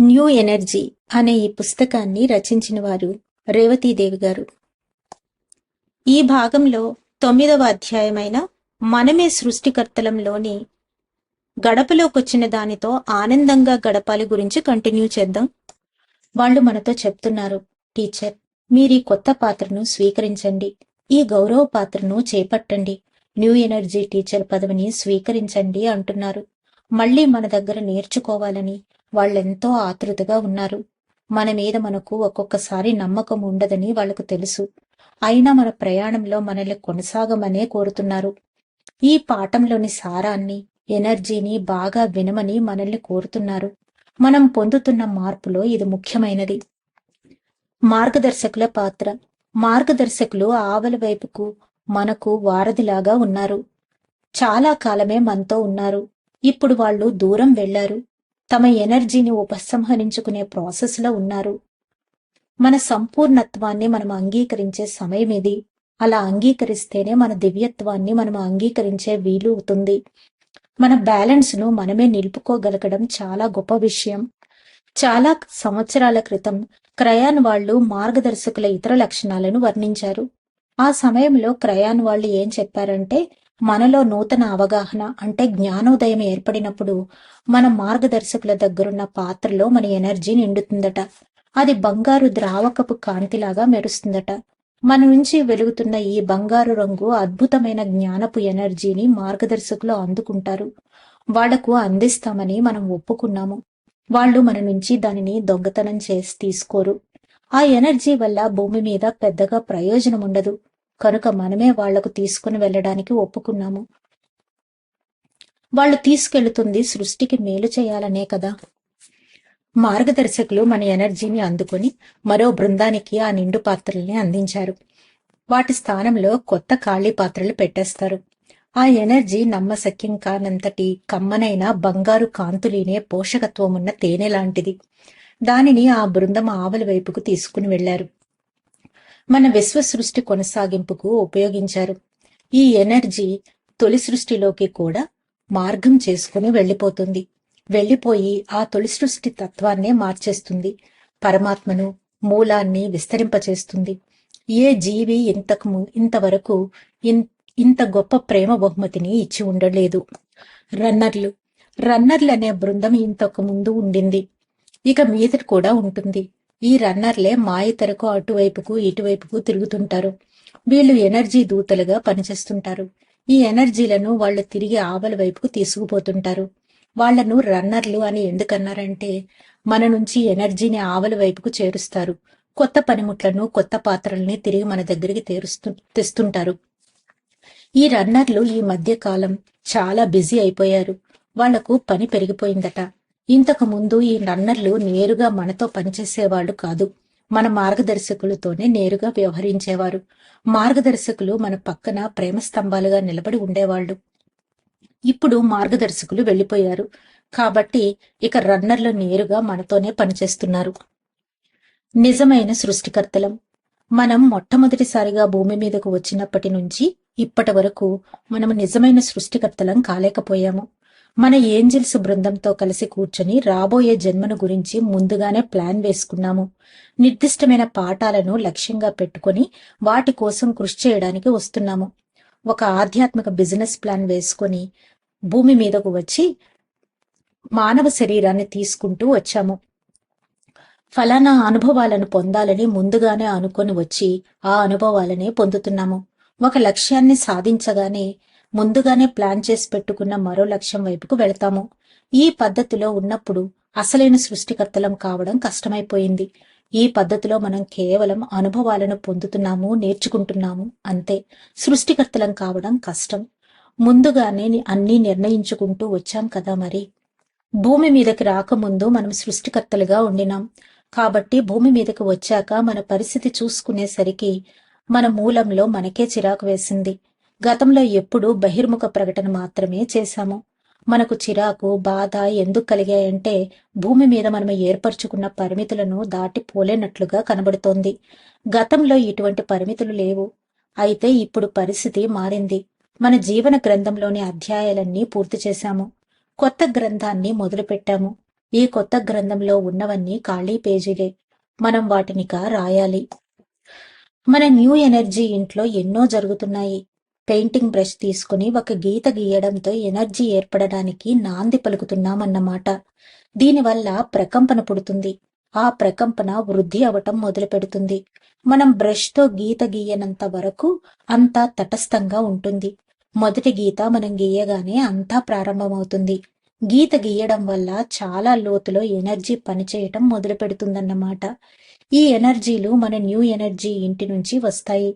New energy అనే ఈ పుస్తకాన్ని రచించిన వారు రేవతీదేవి గారు. ఈ భాగంలో తొమ్మిదవ అధ్యాయమైన మనమే సృష్టికర్తలంలోని గడపలోకొచ్చిన దానితో ఆనందంగా గడపాలి గురించి కంటిన్యూ చేద్దాం. వాళ్ళు మనతో చెప్తున్నారు టీచర్ మీరు ఈ కొత్త పాత్రను స్వీకరించండి. ఈ గౌరవ పాత్రను చేపట్టండి. న్యూ ఎనర్జీ టీచర్ పదవిని స్వీకరించండి అంటున్నారు. మళ్ళీ మన దగ్గర నేర్చుకోవాలని వాళ్ళెంతో ఆతృతగా ఉన్నారు. మన మీద మనకు ఒక్కొక్కసారి నమ్మకం ఉండదని వాళ్ళకు తెలుసు. అయినా మన ప్రయాణంలో మనల్ని కొనసాగమనే కోరుతున్నారు. ఈ పాఠంలోని సారాన్ని ఎనర్జీని బాగా వినమని మనల్ని కోరుతున్నారు. మనం పొందుతున్న మార్పులో ఇది ముఖ్యమైనది. మార్గదర్శకుల పాత్ర. మార్గదర్శకులు ఆవల వైపుకు మనకు వారధిలాగా ఉన్నారు. చాలా కాలమే మనతో ఉన్నారు. ఇప్పుడు వాళ్ళు దూరం వెళ్ళారు. తమ ఎనర్జీని ఉపసంహరించుకునే ప్రాసెస్లో ఉన్నారు. మన సంపూర్ణత్వాన్ని మనం అంగీకరించే సమయం ఇది. అలా అంగీకరిస్తేనే మన దివ్యత్వాన్ని మనం అంగీకరించే వీలు అవుతుంది. మన బ్యాలెన్స్ను మనమే నిలుపుకోగలగడం చాలా గొప్ప విషయం. చాలా సంవత్సరాల క్రితం క్రయాన్ వాళ్ళు మార్గదర్శకుల ఇతర లక్షణాలను వర్ణించారు. ఆ సమయంలో క్రయాన్ వాళ్ళు ఏం చెప్పారంటే మనలో నూతన అవగాహన అంటే జ్ఞానోదయం ఏర్పడినప్పుడు మన మార్గదర్శకుల దగ్గరున్న పాత్రలో మన ఎనర్జీ నిండుతుందట. అది బంగారు ద్రావకపు కాంతిలాగా మెరుస్తుందట. మన నుంచి వెలుగుతున్న ఈ బంగారు రంగు అద్భుతమైన జ్ఞానపు ఎనర్జీని మార్గదర్శకులు అందుకుంటారు. వాళ్ళకు అందిస్తామని మనం ఒప్పుకున్నాము. వాళ్ళు మన నుంచి దానిని దొంగతనం చేసి తీసుకోరు. ఆ ఎనర్జీ వల్ల భూమి మీద పెద్దగా ప్రయోజనం ఉండదు కనుక మనమే వాళ్ళకు తీసుకుని వెళ్ళడానికి ఒప్పుకున్నాము. వాళ్ళు తీసుకెళ్తుంది సృష్టికి మేలు చేయాలనే కదా. మార్గదర్శకులు మన ఎనర్జీని అందుకొని మరో బృందానికి ఆ నిండు పాత్రల్ని అందించారు. వాటి స్థానంలో కొత్త ఖాళీ పాత్రలు పెట్టేస్తారు. ఆ ఎనర్జీ నమ్మశక్యం కానంతటి కమ్మనైన బంగారు కాంతులీనే పోషకత్వం ఉన్న తేనె లాంటిది. దానిని ఆ బృందం ఆవల వైపుకు తీసుకుని వెళ్ళారు మన విశ్వ సృష్టి కొనసాగింపుకు ఉపయోగించారు. ఈ ఎనర్జీ తొలి సృష్టిలోకి కూడా మార్గం చేసుకుని వెళ్ళిపోతుంది. వెళ్ళిపోయి ఆ తొలి సృష్టి తత్వాన్నే మార్చేస్తుంది. పరమాత్మను మూలాన్ని విస్తరింపచేస్తుంది. ఏ జీవి ఇంతకు ఇంతవరకు ఇన్- ఇంత గొప్ప ప్రేమ బహుమతిని ఇచ్చి ఉండలేదు. రన్నర్లు రన్నర్లు అనే బృందం ఇంతకు ముందు ఉండింది. ఇక మీదటి కూడా ఉంటుంది. ఈ రన్నర్లే మాయతరకు అటువైపుకు ఇటువైపుకు తిరుగుతుంటారు. వీళ్ళు ఎనర్జీ దూతలుగా పనిచేస్తుంటారు. ఈ ఎనర్జీలను వాళ్ళు తిరిగి ఆవల వైపుకు తీసుకుపోతుంటారు. వాళ్ళను రన్నర్లు అని ఎందుకన్నారంటే మన నుంచి ఎనర్జీని ఆవల వైపుకు చేరుస్తారు. కొత్త పనిముట్లను కొత్త పాత్రల్ని తిరిగి మన దగ్గరికి తెరుస్తు తెస్తుంటారు. ఈ రన్నర్లు ఈ మధ్య కాలం చాలా బిజీ అయిపోయారు. వాళ్ళకు పని పెరిగిపోయిందట. ఇంతకు ముందు ఈ రన్నర్లు నేరుగా మనతో పనిచేసేవాళ్ళు కాదు. మన మార్గదర్శకులతోనే నేరుగా వ్యవహరించేవారు. మార్గదర్శకులు మన పక్కన ప్రేమ స్తంభాలుగా నిలబడి ఉండేవాళ్ళు ఇప్పుడు మార్గదర్శకులు వెళ్ళిపోయారు కాబట్టి ఇక రన్నర్లు నేరుగా మనతోనే పనిచేస్తున్నారు. నిజమైన సృష్టికర్తలం. మనం మొట్టమొదటిసారిగా భూమి మీదకు వచ్చినప్పటి నుంచి ఇప్పటి వరకు మనం నిజమైన సృష్టికర్తలం కాలేకపోయాము. మన ఏంజిల్స్ బృందంతో కలిసి కూర్చొని రాబోయే జన్మను గురించి ముందుగానే ప్లాన్ వేసుకున్నాము. నిర్దిష్టమైన పాఠాలను లక్ష్యంగా పెట్టుకొని వాటి కోసం కృషి చేయడానికి వస్తున్నాము. ఒక ఆధ్యాత్మిక బిజినెస్ ప్లాన్ వేసుకొని భూమి మీదకు వచ్చి మానవ శరీరాన్ని తీసుకుంటూ వచ్చాము. ఫలానా అనుభవాలను పొందాలని ముందుగానే అనుకొని వచ్చి ఆ అనుభవాలనే పొందుతున్నాము. ఒక లక్ష్యాన్ని సాధించగానే ముందుగానే ప్లాన్ చేసి పెట్టుకున్న మరో లక్ష్యం వైపుకు వెళతాము. ఈ పద్ధతిలో ఉన్నప్పుడు అసలైన సృష్టికర్తలం కావడం కష్టమైపోయింది. ఈ పద్ధతిలో మనం కేవలం అనుభవాలను పొందుతున్నాము నేర్చుకుంటున్నాము అంతే. సృష్టికర్తలం కావడం కష్టం. ముందుగానే అన్నీ నిర్ణయించుకుంటూ వచ్చాం కదా మరి. భూమి మీదకి రాకముందు మనం సృష్టికర్తలుగా ఉండినాం. కాబట్టి భూమి మీదకి వచ్చాక మన పరిస్థితి చూసుకునేసరికి మన మూలంలో మనకే చిరాకు వేసింది. గతంలో ఎప్పుడూ బహిర్ముఖ ప్రకటన మాత్రమే చేశాము. మనకు చిరాకు బాధ ఎందుకు కలిగాయంటే భూమి మీద మనం ఏర్పరచుకున్న పరిమితులను దాటిపోలేనట్లుగా కనబడుతోంది. గతంలో ఇటువంటి పరిమితులు లేవు. అయితే ఇప్పుడు పరిస్థితి మారింది. మన జీవన గ్రంథంలోని అధ్యాయాలన్నీ పూర్తి చేశాము. కొత్త గ్రంథాన్ని మొదలుపెట్టాము. ఈ కొత్త గ్రంథంలో ఉన్నవన్నీ ఖాళీ పేజీలే. మనం వాటినిక రాయాలి. మన న్యూ ఎనర్జీ ఇంట్లో ఎన్నో జరుగుతున్నాయి. పెయింటింగ్ బ్రష్ తీసుకుని ఒక గీత గీయడంతో ఎనర్జీ ఏర్పడడానికి నాంది పలుకుతున్నామన్నమాట. దీనివల్ల ప్రకంపన పుడుతుంది. ఆ ప్రకంపన వృద్ధి అవటం మొదలు పెడుతుంది మనం బ్రష్తో గీత గీయనంత వరకు అంతా తటస్థంగా ఉంటుంది. మొదటి గీత మనం గీయగానే అంతా ప్రారంభమవుతుంది. గీత గీయడం వల్ల చాలా లోతులో ఎనర్జీ పనిచేయటం మొదలు పెడుతుందన్నమాట ఈ ఎనర్జీలు మన న్యూ ఎనర్జీ ఇంటి నుంచి వస్తాయి.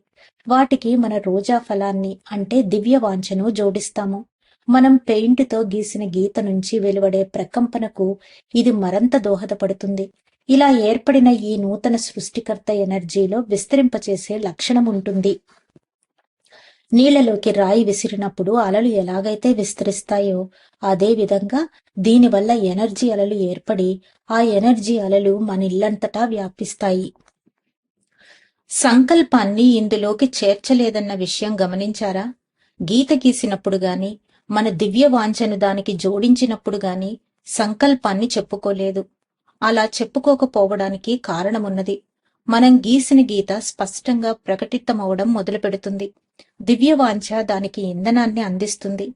వాటికి మన రోజా ఫలాన్ని అంటే దివ్య వాంఛను జోడిస్తాము. మనం పెయింట్తో గీసిన గీత నుంచి వెలువడే ప్రకంపనకు ఇది మరంత దోహదపడుతుంది. ఇలా ఏర్పడిన ఈ నూతన సృష్టికర్త ఎనర్జీలో విస్తరింపచేసే లక్షణం ఉంటుంది నీళ్ళలోకి రాయి విసిరినప్పుడు అలలు ఎలాగైతే విస్తరిస్తాయో అదే విధంగా దీనివల్ల ఎనర్జీ అలలు ఏర్పడి ఆ ఎనర్జీ అలలు మన ఇల్లంతటా వ్యాపిస్తాయి. సంకల్పాన్ని ఇందులోకి చేర్చలేదన్న విషయం గమనించారా? గీత గీసినప్పుడు గాని మన దివ్య వాంఛను దానికి జోడించినప్పుడు గాని సంకల్పాన్ని చెప్పుకోలేదు. అలా చెప్పుకోకపోవడానికి కారణమున్నది. మనం గీసిన గీత స్పష్టంగా ప్రకటితమవడం మొదలు పెడుతుంది దివ్యవాంఛ దానికి ఇంధనాన్ని అందిస్తుంది.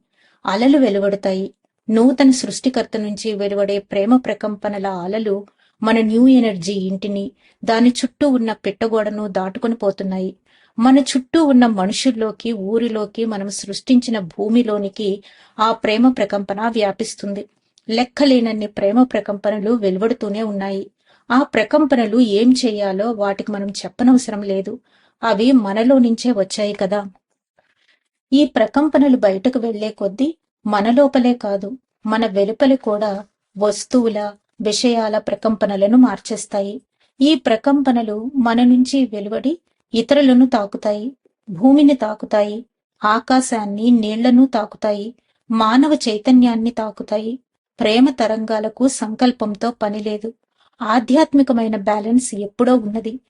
అలలు వెలువడతాయి. నూతన సృష్టికర్త నుంచి వెలువడే ప్రేమ ప్రకంపనల అలలు మన న్యూ ఎనర్జీ ఇంటిని దాని చుట్టూ ఉన్న పెట్టగోడను దాటుకొని పోతున్నాయి. మన చుట్టూ ఉన్న మనుషుల్లోకి ఊరిలోకి మనం సృష్టించిన భూమిలోనికి ఆ ప్రేమ ప్రకంపన వ్యాపిస్తుంది. లెక్కలేనన్ని ప్రేమ ప్రకంపనలు వెలువడుతూనే ఉన్నాయి. ఆ ప్రకంపనలు ఏం చేయాలో వాటికి మనం చెప్పనవసరం లేదు. అవి మనలో నుంచే వచ్చాయి కదా. ఈ ప్రకంపనలు బయటకు వెళ్ళే కొద్దీ మన లోపలే కాదు మన వెలుపలి కూడా వస్తువుల విషయాల ప్రకంపనలను మార్చేస్తాయి. ఈ ప్రకంపనలు మన నుంచి వెలువడి ఇతరులను తాకుతాయి భూమిని తాకుతాయి ఆకాశాన్ని నీళ్ళను తాకుతాయి మానవ చైతన్యాన్ని తాకుతాయి. ప్రేమ తరంగాలకు సంకల్పంతో పనిలేదు ఆధ్యాత్మికమైన బ్యాలెన్స్ ఎప్పుడో ఉన్నది.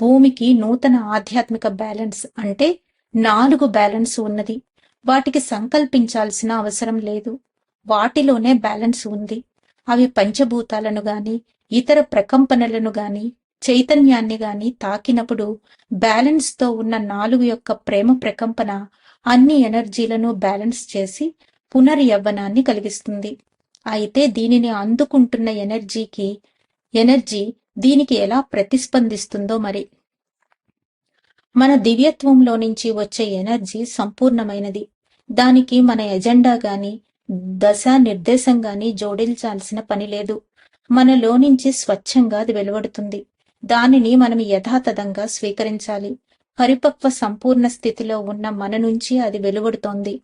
భూమికి నూతన ఆధ్యాత్మిక బ్యాలెన్స్ అంటే నాలుగు బ్యాలెన్స్ ఉన్నది. వాటికి సంకల్పించాల్సిన అవసరం లేదు. వాటిలోనే బ్యాలెన్స్ ఉంది. అవి పంచభూతాలను గాని ఇతర ప్రకంపనలను గాని చైతన్యాన్ని గాని తాకినప్పుడు బ్యాలెన్స్తో ఉన్న నాలుగు యొక్క ప్రేమ ప్రకంపన అన్ని ఎనర్జీలను బ్యాలెన్స్ చేసి పునర్యవ్వనాన్ని కలిగిస్తుంది. అయితే దీనిని అందుకుంటున్న ఎనర్జీకి ఎనర్జీ దీనికి ఎలా ప్రతిస్పందిస్తుందో మరి. మన దివ్యత్వంలో నుంచి వచ్చే ఎనర్జీ సంపూర్ణమైనది. దానికి మన ఎజెండా గాని దశ నిర్దేశం గాని జోడించాల్సిన పని లేదు. మనలో నుంచి స్వచ్ఛంగా అది వెలువడుతుంది. దానిని మనం యథాతథంగా స్వీకరించాలి. పరిపక్వ సంపూర్ణ స్థితిలో ఉన్న మన నుంచి అది వెలువడుతోంది.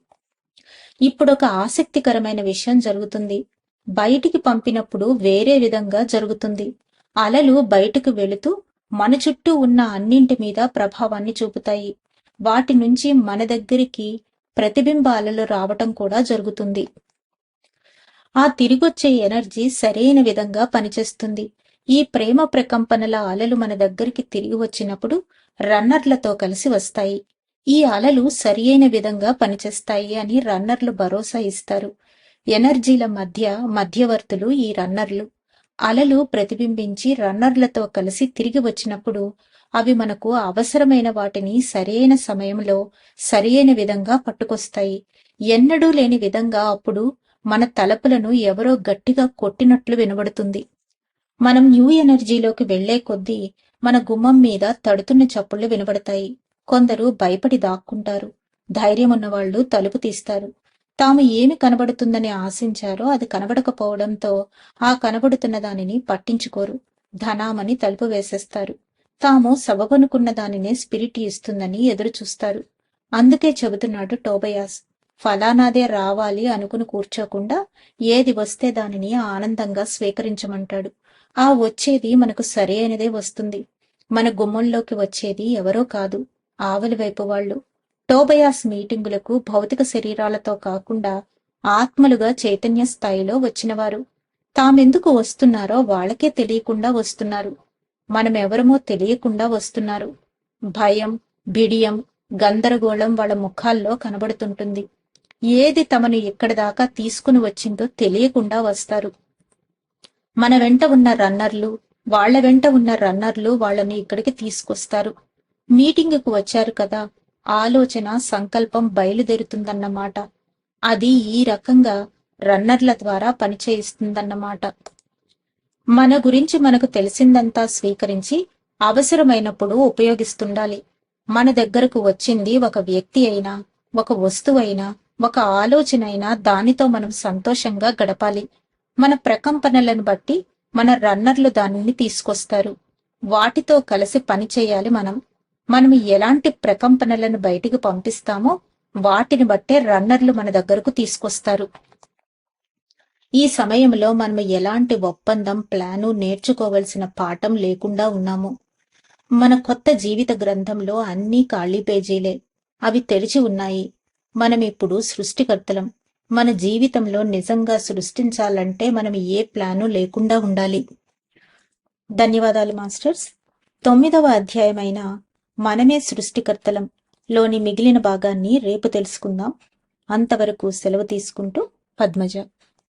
ఇప్పుడు ఒక ఆసక్తికరమైన విషయం జరుగుతుంది. బయటికి పంపినప్పుడు వేరే విధంగా జరుగుతుంది. అలలు బయటకు వెళుతూ మన చుట్టూ ఉన్న అన్నింటి మీద ప్రభావాన్ని చూపుతాయి. వాటి నుంచి మన దగ్గరికి ప్రతిబింబ అలలు రావటం కూడా జరుగుతుంది. ఆ తిరిగొచ్చే ఎనర్జీ సరైన విధంగా పనిచేస్తుంది. ఈ ప్రేమ ప్రకంపనల అలలు మన దగ్గరికి తిరిగి వచ్చినప్పుడు రన్నర్లతో కలిసి వస్తాయి. ఈ అలలు సరియైన విధంగా పనిచేస్తాయి అని రన్నర్లు భరోసా ఇస్తారు. ఎనర్జీల మధ్య మధ్యవర్తులు ఈ రన్నర్లు. అలలు ప్రతిబింబించి రన్నర్లతో కలిసి తిరిగి వచ్చినప్పుడు అవి మనకు అవసరమైన వాటిని సరైన సమయంలో సరియైన విధంగా పట్టుకొస్తాయి. ఎన్నడూ లేని విధంగా అప్పుడు మన తలపులను ఎవరో గట్టిగా కొట్టినట్లు వినబడుతుంది. మనం న్యూ ఎనర్జీలోకి వెళ్ళే కొద్దీ మన గుమ్మం మీద తడుతున్న చప్పుళ్ళు వినబడతాయి. కొందరు భయపడి దాక్కుంటారు. ధైర్యం ఉన్నవాళ్ళు తలుపు తీస్తారు. తాము ఏమి కనబడుతుందని ఆశించారో అది కనబడకపోవడంతో ఆ కనబడుతున్న దానిని పట్టించుకోరు. ధనామని తలుపు వేసేస్తారు. తాము సబబనుకున్న దానినే స్పిరిట్ ఇస్తుందని ఎదురు చూస్తారు అందుకే చెబుతున్నాడు టోబయాస్. ఫలానాదే రావాలి అనుకుని కూర్చోకుండా ఏది వస్తే దానిని ఆనందంగా స్వీకరించమంటాడు. ఆ వచ్చేది మనకు సరి అయినదే వస్తుంది. మన గుమ్మంలోకి వచ్చేది ఎవరో కాదు. ఆవలి వైపు వాళ్ళు. టోబయాస్ మీటింగులకు భౌతిక శరీరాలతో కాకుండా ఆత్మలుగా చైతన్య స్థాయిలో వచ్చినవారు. తామెందుకు వస్తున్నారో వాళ్ళకే తెలియకుండా వస్తున్నారు. మనమెవరమో తెలియకుండా వస్తున్నారు. భయం బిడియం గందరగోళం వాళ్ళ ముఖాల్లో కనబడుతుంటుంది. ఏది తమను ఇక్కడ దాకా తీసుకుని వచ్చిందో తెలియకుండా వస్తారు. మన వెంట ఉన్న రన్నర్లు వాళ్ళ వెంట ఉన్న రన్నర్లు వాళ్ళని ఇక్కడికి తీసుకొస్తారు. మీటింగుకు వచ్చారు కదా ఆలోచన సంకల్పం బయలుదేరుతుందన్నమాట. అది ఈ రకంగా రన్నర్ల ద్వారా పనిచేయిస్తుందన్నమాట. మన గురించి మనకు తెలిసిందంతా స్వీకరించి అవసరమైనప్పుడు ఉపయోగిస్తుండాలి. మన దగ్గరకు వచ్చింది ఒక వ్యక్తి అయినా ఒక వస్తువైనా ఒక ఆలోచన అయినా దానితో మనం సంతోషంగా గడపాలి. మన ప్రకంపనలను బట్టి మన రన్నర్లు దానిని తీసుకొస్తారు. వాటితో కలిసి పని చేయాలి మనం. మనం ఎలాంటి ప్రకంపనలను బయటికి పంపిస్తామో వాటిని బట్టే రన్నర్లు మన దగ్గరకు తీసుకొస్తారు. ఈ సమయంలో మనం ఎలాంటి ఒప్పందం ప్లాను నేర్చుకోవలసిన పాఠం లేకుండా ఉన్నాము. మన కొత్త జీవిత గ్రంథంలో అన్ని ఖాళీ పేజీలే. అవి తెరిచి ఉన్నాయి. మనం ఇప్పుడు సృష్టికర్తలం. మన జీవితంలో నిజంగా సృష్టించాలంటే మనం ఏ ప్లాను లేకుండా ఉండాలి. ధన్యవాదాలు మాస్టర్స్. తొమ్మిదవ అధ్యాయమైన మనమే సృష్టికర్తలం లోని మిగిలిన భాగాన్ని రేపు తెలుసుకుందాం. అంతవరకు సెలవు తీసుకుంటూ పద్మజ.